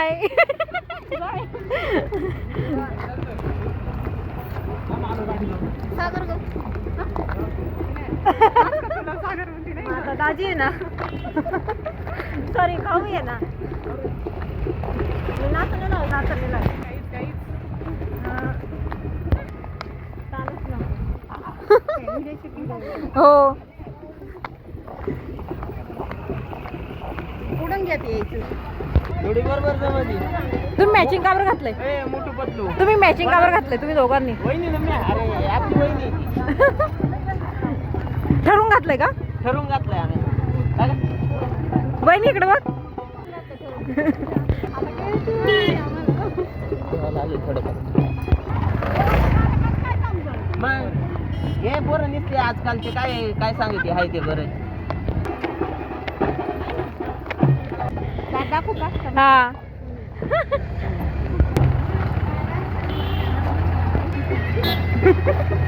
Bye. सागर गो. आता दाजी आहे ना. सॉरी खाऊ आहे ना. मी नाचलेला आहे, नाचलेला हा. चालूच ना. हो. उडून घेत यायचं. बरोबर तुम्ही मॅचिंग कावर घातलंय? ए मोठू पतलू. तुम्ही मॅचिंग कावर घातलंय तुम्ही दोघांनी. वहिनी ना मी अरे आपली वहिनी. ठरवून घातलंय का? ठरवून घातलंय आम्ही? बहिणी इकडे बघ. मग हे पोरं निसते आजकालचे काय काय सांगितले हाय ते बरं. दाखवू का? हा.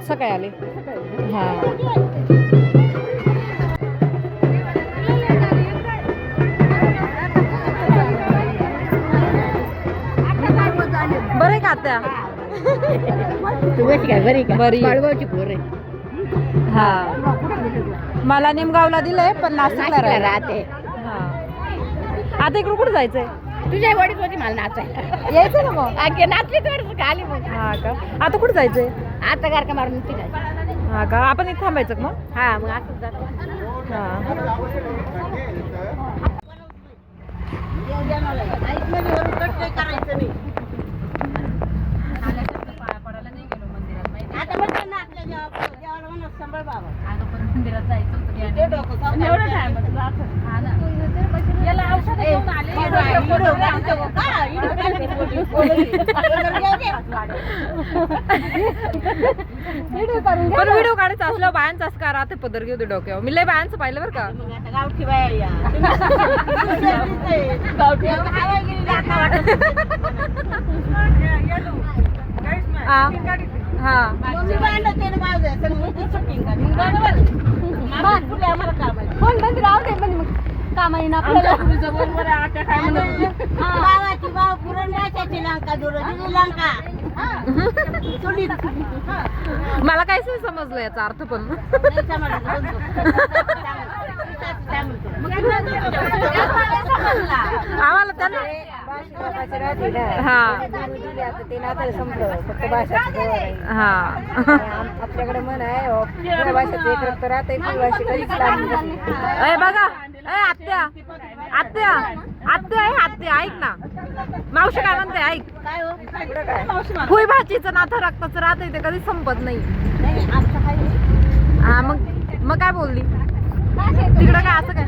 आज सकाळी आले. हा. बरं का आत्या तू कशी काय बरी का? बरी. बाळूभाऊची पोर आहे हा. मला निमगावला दिलंय पण नाशिकला. राहते. हा. आता इकडं कुठं जायचंय? तुझ्या वडील होती मला नाचायला. यायचं ना मग? नाचली मग. हा का? आता कुठं जायचंय? आता गारका मारून फिरायचं हा का? आपण इथे थांबायचं का मग? हा मग असंच जातो. हा. आता म्हणतो ना आपल्या देवा- देवाला म्हणा, सांभाळ बाबा. एवढं time आहे तुझं असं. ए, पोरगी. पण व्हिडिओ काढायचा असल्यावर बायांचा असं का राहते पदर घेऊ दे डोक्यावर. मी लय बायांचं पाहिलं बरं का? मग आता गावठी बाया. हा. मग काम आता पुरण लंका. मला काहीच नाही समजलं याचा अर्थ पण? आम्हाला त्यांना हा. हा. आपल्याकडे म्हण आहे राहते. ए बघा. आत्या. आत्या आत्या आहे आत्या ऐक ना. मावशी काय म्हणते ऐक. फुई भाजीचं नाथ रक्ताचं राहत ते कधी संपत नाही. हा मग मग काय बोलली? तिकडं काय असं काय?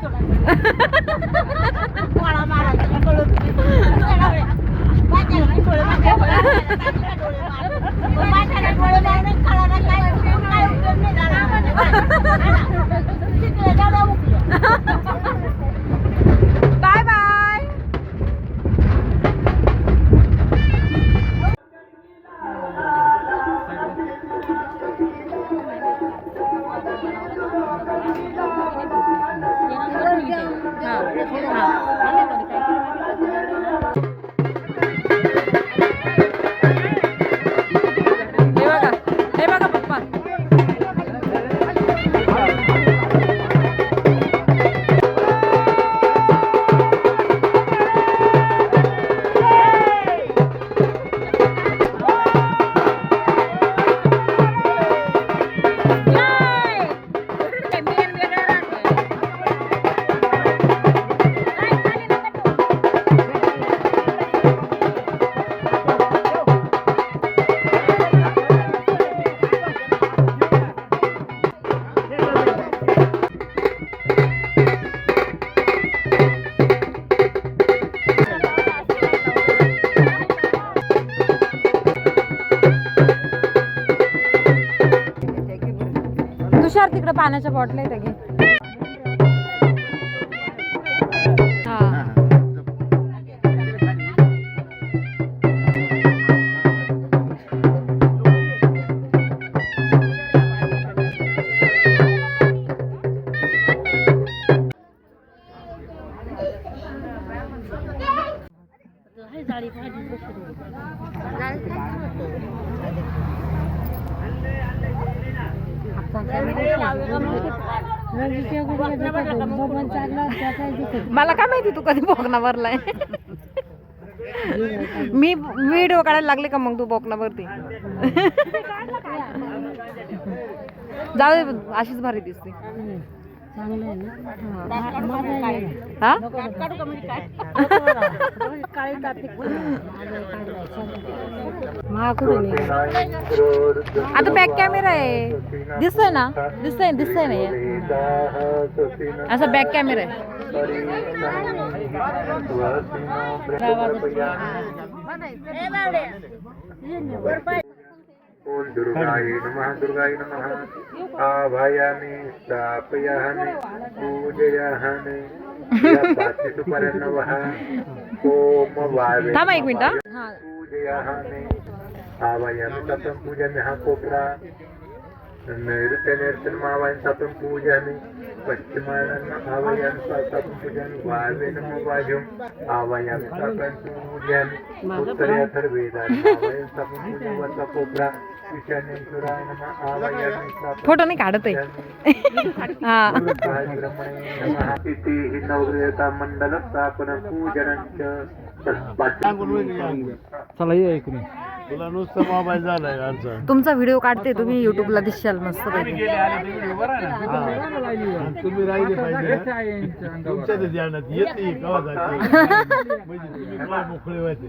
Ecco la हे पाण्याच्या बॉटल आहेत घे मला काय माहिती तू कधी बोकणावरलाय मी व्हिडिओ काढायला लागले का मग तू बोकणावरती जाऊ दे अशीच भारी दिसते. हा? आता बॅक कॅमेरा आहे. दिसतोय ना? दिसतोय दिसतोय ना? असा बॅक कॅमेरा आहे. ओम दुर्गाय नमः दुर्गाय नमः। आभायामि स्थापयामि पूजयामि। सुपर्णवः ओम वावे थांबा एक मिनिट पूजयामि। ततं हा कोपरा। नैऋत्य निर्तन मावायन ततं पूजयामि। पश्चिमायन आवायामि ततं पूजयामि। वावे नमो वायुम् आवायामि पूजयामि। उत्तरे अथर्वेदानि आवायन पूजयामि वचा कोपरा। फोटो नाही काढत आहे. हा. मंडल स्थापन पूजनंच चला ये ऐकून तुला नुसतं मोबाईल झालाय तुमचा व्हिडिओ काढते तुम्ही युट्यूबला दिसशाल मस्त तुम्ही राहिले पाहिजे तुमच्या ते ध्यानात येते कवा जाते म्हणजे तुम्ही काय मोकळे व्हायचे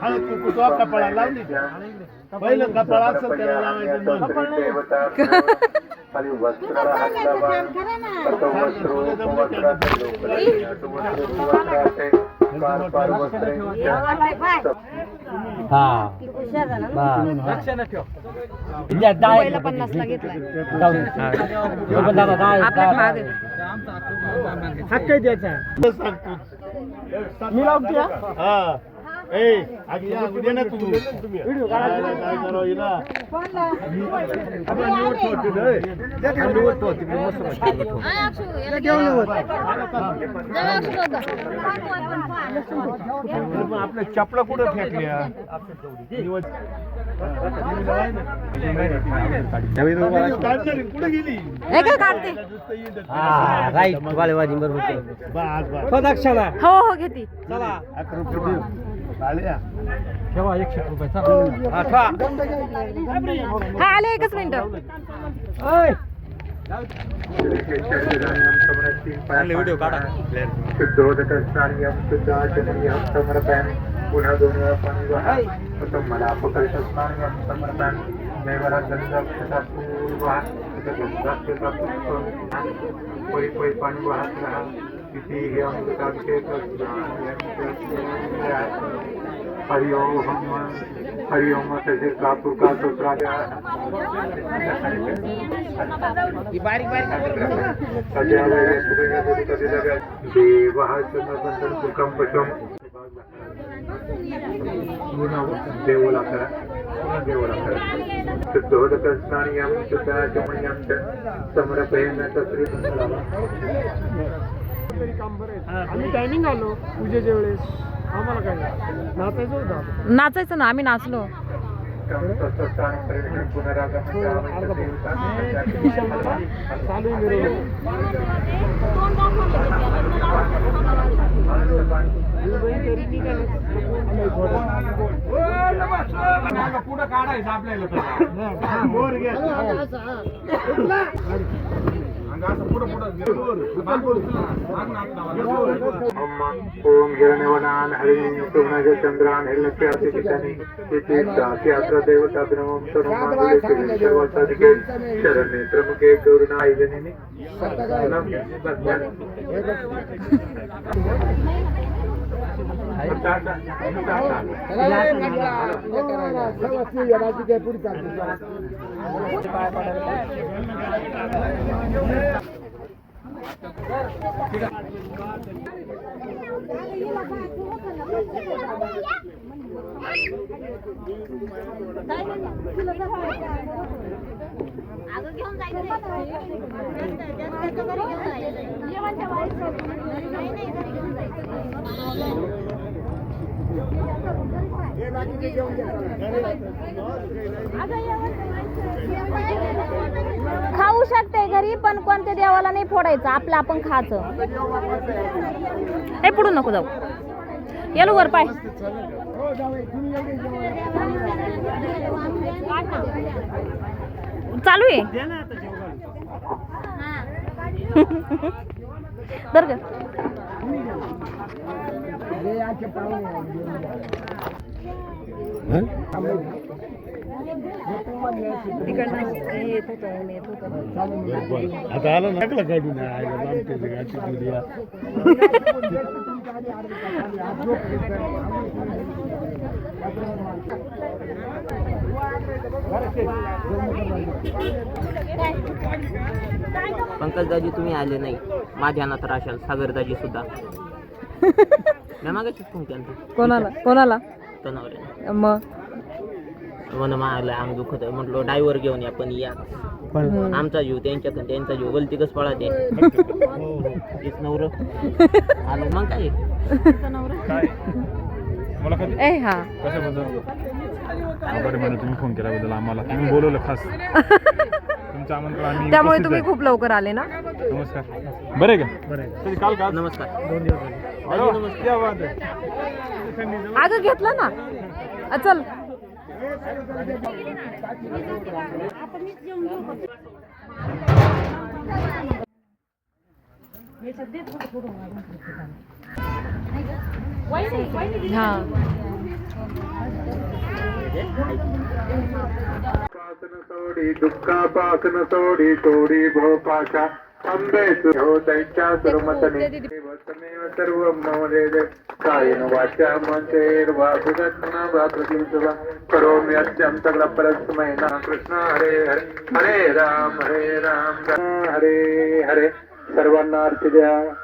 खाली लावली पहिलं असेल त्याला लावायचं मग पहिला पन्नासला घेतलाय. आपल्यात महाग आहे. मी लावतो. हा. आपल्या चपला कुठं फेकल्या कुठे गेली काढते बस बस हो हो घेते अकरा ठेवा एकशे रुपये हा आले एकच मिनिट व्हिडिओ काढा पुन्हा दोन वेळा पाणी मला अपकर्ष स्नान समर्पण नैवरा गंगा पूर्व वाहत गंगा पूर्व पै पै पाणी वाहत राहा इति हे अमृताभिषेक हरि ओम हरि ओम तसे कापूर का सोत्रा देवः चंद्रबंधन सुखम पशम देवला करा देवला करा शुद्धोदकस्नानियम शुद्धाचमनीयम च समर्पयेन तरी काम आम्ही टायमिंग आलो पूजेच्या वेळेस. आम्हाला काय नाचायचं होतं नाचायचं ना आम्ही नाचलो. चालू पुढं काढायचं आपल्याला. ओम हिरण्यवनान हरिण सोमनाच्या चंद्रान हिरण्यच्या अति ठिकाणी येथे देवता ब्रह्म सर्व मांगल्ये शिवे सर्वासाधिके शरण्ये त्र्यंबके घेऊन खाऊ शकते घरी पण कोणत्या देवाला नाही फोडायचं. आपलं आपण खायचं. हे पुढून नको जाऊ. येलो वर पाय. चालू आहे. बर का? आता आलं नाकला काढून दुनिया पंकजदाजी तुम्ही आले नाही. माझ्या अनाथ राशाल सागरदाजी सुद्धा. मी मागायचीच फोन केला कोणाला? कोणाला तणावरे मग? म्हण मला अंग दुखत आहे. म्हटलं डायव्हर घेऊन या पण या. आमचा जीव त्यांच्याकडे त्यांचा जीव. गलती कस पळते? तेच नवर. आलो. मग काय? काय? मला कधी ए हा. कशाबद्दल? बरं म्हणून तुम्ही फोन केल्याबद्दल आम्हाला. तुम्ही बोलवलं खास. तुमचं आमंत्रण आम्ही त्यामुळे उपस्थित तुम्ही आहे. खूप लवकर आले ना? नमस्कार. बरे का? काल का? नमस्कार. अरे वा, क्या बात आहे. अगं घेतला ना? अ, चल. हा. पासन सोडी दुःखापासन सोडी तोडी भोपाशा अंबे हो दैत्या सुरमतने देवतमेव सर्व ममरेद कायेन वाचा वा वासुदत्मना वाकृतिं करोमि अत्यं सकल परस्मै नाम कृष्ण हरे हरे हरे राम हरे राम. हरे हरे. सर्वांना अर्थ द्या.